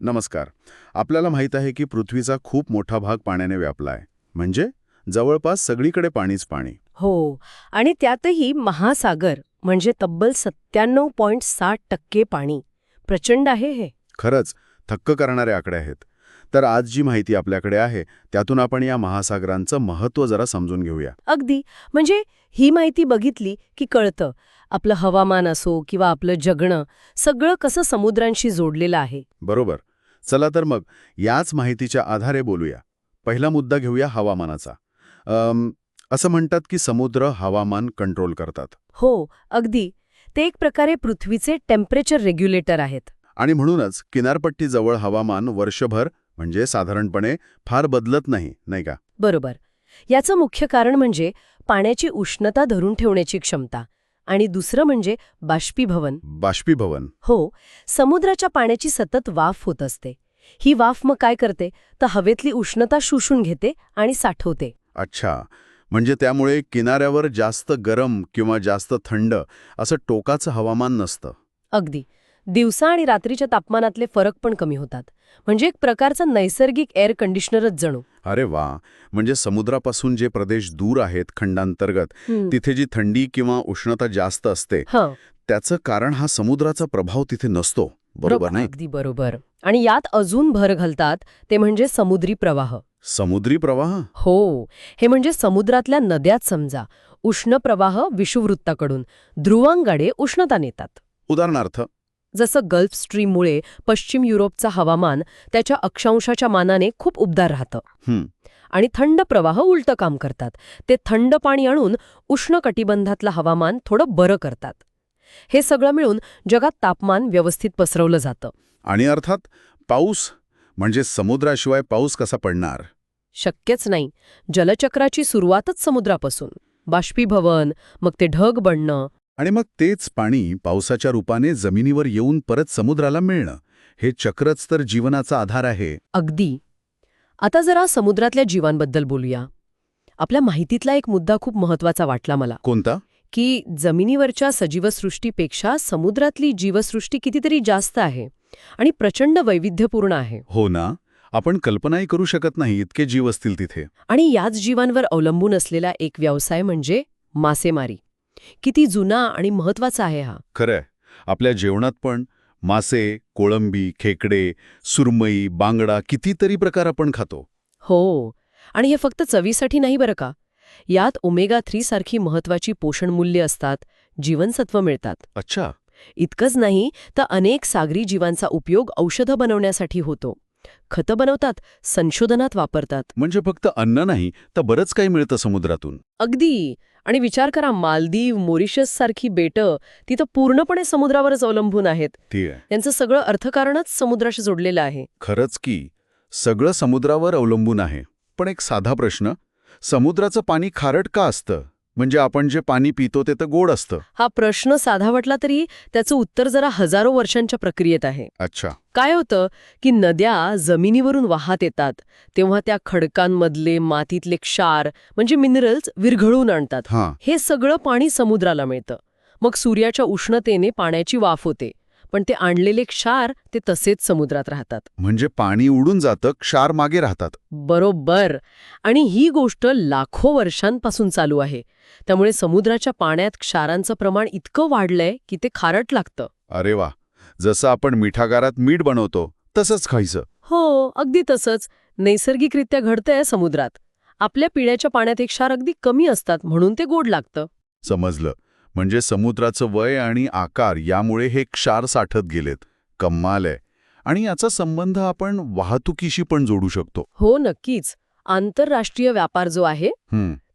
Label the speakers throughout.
Speaker 1: नमस्कार. आपल्याला माहीत आहे की पृथ्वीचा खूप मोठा भाग पाण्याने व्यापला आहे. म्हणजे जवळपास सगळीकडे पाणीच पाणी.
Speaker 2: हो आणि त्यातही महासागर म्हणजे तब्बल सत्त्याण्णव पॉईंट साठ टक्के पाणी. प्रचंड आहे हे.
Speaker 1: खरंच थक्क करणारे आकडे आहेत. तर आज जी माहिती आपल्याकडे आहे त्यातून आपण या महासागरांचं महत्त्व जरा समजून घेऊया.
Speaker 2: अगदी. म्हणजे ही माहिती बघितली की कळतं. आपलं हवामान असो किंवा आपलं जगणं सगळं कसं समुद्रांशी जोडलेलं आहे.
Speaker 1: बरोबर. चला तर मग याच माहितीच्या आधारे बोलूया. पहिला मुद्दा घेऊया हवामानाचा. असं म्हणतात की समुद्र हवामान कंट्रोल करतात.
Speaker 2: हो अगदी. ते एक प्रकारे पृथ्वीचे टेम्परेचर रेग्युलेटर आहेत.
Speaker 1: आणि म्हणूनच किनारपट्टीजवळ हवामान वर्षभर म्हणजे साधारणपणे फार बदलत नाही नाही का?
Speaker 2: बरोबर. याचं मुख्य कारण म्हणजे पाण्याची उष्णता धरून ठेवण्याची क्षमता. आणि दुसरं म्हणजे बाष्पीभवन.
Speaker 1: बाष्पीभवन.
Speaker 2: हो समुद्राच्या पाण्याची सतत वाफ होत असते. ही वाफ मग काय करते? तर हवेतली उष्णता शोषून घेते आणि साठवते.
Speaker 1: अच्छा. म्हणजे त्यामुळे किनाऱ्यावर जास्त गरम किंवा जास्त थंड असं टोकाचं हवामान नसतं.
Speaker 2: अगदी. दिवसा आणि रात्रीच्या तापमानातले फरक पण कमी होतात. म्हणजे एक प्रकारचा नैसर्गिक एअर कंडिशनरच जणू.
Speaker 1: अरे वा. म्हणजे समुद्रापासून जे प्रदेश दूर आहेत खंडांतर्गत. तिथे जी थंडी किंवा उष्णता जास्त असते
Speaker 2: हं,
Speaker 1: त्याचं कारण हा समुद्राचा प्रभाव तिथे नसतो. बरोबर नाही?
Speaker 2: अगदी बरोबर. आणि यात अजून भर घालतात ते म्हणजे समुद्री प्रवाह.
Speaker 1: समुद्री प्रवाह?
Speaker 2: हो. हे म्हणजे समुद्रातल्या नद्यात समजा उष्ण प्रवाह विषुववृत्ताकडून ध्रुवांगाडे उष्णता नेतात.
Speaker 1: उदाहरणार्थ?
Speaker 2: जसं गल्फ स्ट्रीममुळे पश्चिम युरोपचं हवामान त्याच्या अक्षांशाच्या मानाने खूप उबदार राहतं. आणि थंड प्रवाह उलटं काम करतात. ते थंड पाणी आणून उष्ण कटिबंधातलं हवामान थोडं बरं करतात. हे सगळं मिळून जगात तापमान व्यवस्थित पसरवलं जातं.
Speaker 1: आणि अर्थात पाऊस म्हणजे समुद्राशिवाय पाऊस कसा पडणार?
Speaker 2: शक्यच नाही. जलचक्राची सुरुवातच समुद्रापासून. बाष्पीभवन मग ते ढग बनणं
Speaker 1: आणि मग तेच पाणी पावसाच्या रूपाने जमिनीवर येऊन परत समुद्राला मिळणं. हे चक्रच तर जीवनाचा आधार आहे.
Speaker 2: अगदी. आता जरा समुद्रातल्या जीवांबद्दल बोलूया. आपल्या माहितीतला एक मुद्दा खूप महत्त्वाचा वाटला मला.
Speaker 1: कोणता?
Speaker 2: की जमिनीवरच्या सजीवसृष्टीपेक्षा समुद्रातली जीवसृष्टी कितीतरी जास्त आहे आणि प्रचंड वैविध्यपूर्ण आहे.
Speaker 1: हो ना. आपण कल्पनाही करू शकत नाही इतके जीव असतील तिथे.
Speaker 2: आणि याच जीवांवर अवलंबून असलेला एक व्यवसाय म्हणजे मासेमारी. किती जुना आणि महत्त्वाचा आहे हा.
Speaker 1: खरंय. आपल्या जेवणात पण मासे कोळंबी खेकडे सुरमई बांगडा कितीतरी प्रकार आपण खातो.
Speaker 2: हो. आणि हे फक्त चवीसाठी नाही बरं का? यात ओमेगा थ्री सारखी महत्वाची पोषणमूल्य असतात जीवनसत्व मिळतात.
Speaker 1: अच्छा.
Speaker 2: इतकंच नाही तर अनेक सागरी जीवांचा उपयोग औषधं बनवण्यासाठी होतो. खतं बनवतात संशोधनात वापरतात.
Speaker 1: म्हणजे फक्त अन्न नाही तर बरंच काही मिळतं समुद्रातून.
Speaker 2: अगदी. आणि विचार करा मालदीव मॉरिशस सारखी बेटं तिथं पूर्णपणे समुद्रावरच अवलंबून आहेत.
Speaker 1: ती आहे.
Speaker 2: यांचं सगळं अर्थकारणच समुद्राशी जोडलेलं आहे.
Speaker 1: खरंच की सगळं समुद्रावर अवलंबून आहे. पण एक साधा प्रश्न समुद्राचं पाणी खारट का असतं? म्हणजे आपण जे पाणी पितो ते तर गोड असतं.
Speaker 2: हा प्रश्न साधा वाटला तरी त्याचं उत्तर जरा हजारो वर्षांच्या प्रक्रियेत आहे.
Speaker 1: अच्छा.
Speaker 2: काय होतं की नद्या जमिनीवरून वाहत येतात तेव्हा त्या खडकांमधले मातीतले क्षार म्हणजे मिनरल्स विरघळून आणतात.
Speaker 1: हां.
Speaker 2: हे सगळं पाणी समुद्राला मिळतं. मग सूर्याच्या उष्णतेने पाण्याची वाफ होते. पण ते आणलेले क्षार ते तसेच समुद्रात राहतात.
Speaker 1: म्हणजे पाणी उडून जातं क्षार मागे राहतात.
Speaker 2: बरोबर. आणि ही गोष्ट लाखो वर्षांपासून चालू आहे. त्यामुळे समुद्राच्या पाण्यात क्षारांचं प्रमाण इतकं वाढलंय की ते खारट लागतं.
Speaker 1: अरे वा. जसं आपण मिठागारात मीठ बनवतो तसंच खायचं.
Speaker 2: हो अगदी तसंच. नैसर्गिकरित्या घडतंय समुद्रात. आपल्या पिण्याच्या पाण्यात एक क्षार अगदी कमी असतात म्हणून ते गोड लागतं.
Speaker 1: समजलं. म्हणजे समुद्राचं वय आणि आकार यामुळे हे क्षार साठत गेलेत. कम्माल आहे. आणि याचा संबंध आपण वाहतुकीशी पण जोडू शकतो.
Speaker 2: हो नक्कीच. आंतरराष्ट्रीय व्यापार जो आहे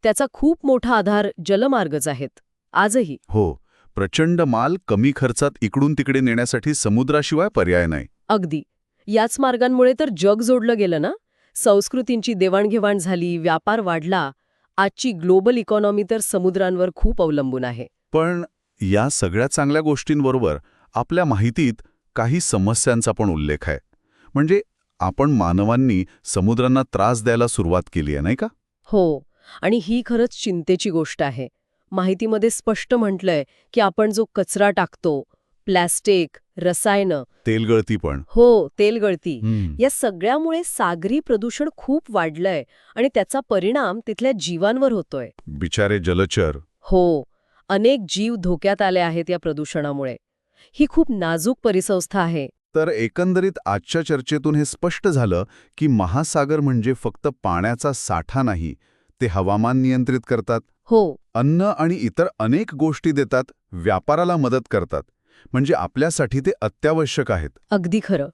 Speaker 2: त्याचा खूप मोठा आधार जलमार्गच आहेत. आजही.
Speaker 1: हो. प्रचंड माल कमी खर्चात इकडून तिकडे नेण्यासाठी समुद्राशिवाय पर्याय नाही.
Speaker 2: अगदी. याच मार्गांमुळे तर जग जोडलं गेलं ना? संस्कृतींची देवाणघेवाण झाली व्यापार वाढला. आजची ग्लोबल इकॉनॉमी तर समुद्रांवर खूप अवलंबून आहे.
Speaker 1: पण या सगळ्या चांगल्या गोष्टींबरोबर आपल्या माहितीत काही समस्यांचा पण उल्लेख आहे. म्हणजे आपण मानवांनी समुद्रांना त्रास द्यायला सुरुवात केली आहे नाही का?
Speaker 2: हो. आणि ही खरंच चिंतेची गोष्ट आहे. माहितीमध्ये स्पष्ट म्हटलंय की आपण जो कचरा टाकतो प्लॅस्टिक रसायनं
Speaker 1: तेलगळती पण.
Speaker 2: हो तेलगळती. या सगळ्यामुळे सागरी प्रदूषण खूप वाढलंय आणि त्याचा परिणाम तिथल्या जीवांवर होतोय.
Speaker 1: बिचारे जलचर.
Speaker 2: हो. अनेक जीव धोक्यात आले आहेत या प्रदूषणामुळे. ही खूप नाजूक परिसंस्था आहे.
Speaker 1: तर एकंदरीत आजच्या चर्चेतून हे स्पष्ट झालं की महासागर म्हणजे फक्त पाण्याचा साठा नाही ते हवामान नियंत्रित करतात.
Speaker 2: हो.
Speaker 1: अन्न आणि इतर अनेक गोष्टी देतात व्यापाराला मदत करतात. म्हणजे आपल्यासाठी ते अत्यावश्यक आहेत.
Speaker 2: अगदी खरं.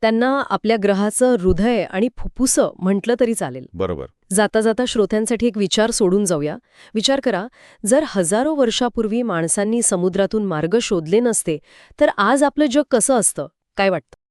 Speaker 2: त्यांना आपल्या ग्रहाचं हृदय आणि फुफ्फुसं म्हटलं तरी चालेल.
Speaker 1: बरोबर.
Speaker 2: जाता जाता श्रोत्यांसाठी एक विचार सोडून जाऊया. विचार करा जर हजारो वर्षापूर्वी माणसांनी समुद्रातून मार्ग शोधले नसते तर आज आपलं जग कसं असतं? काय वाटतं?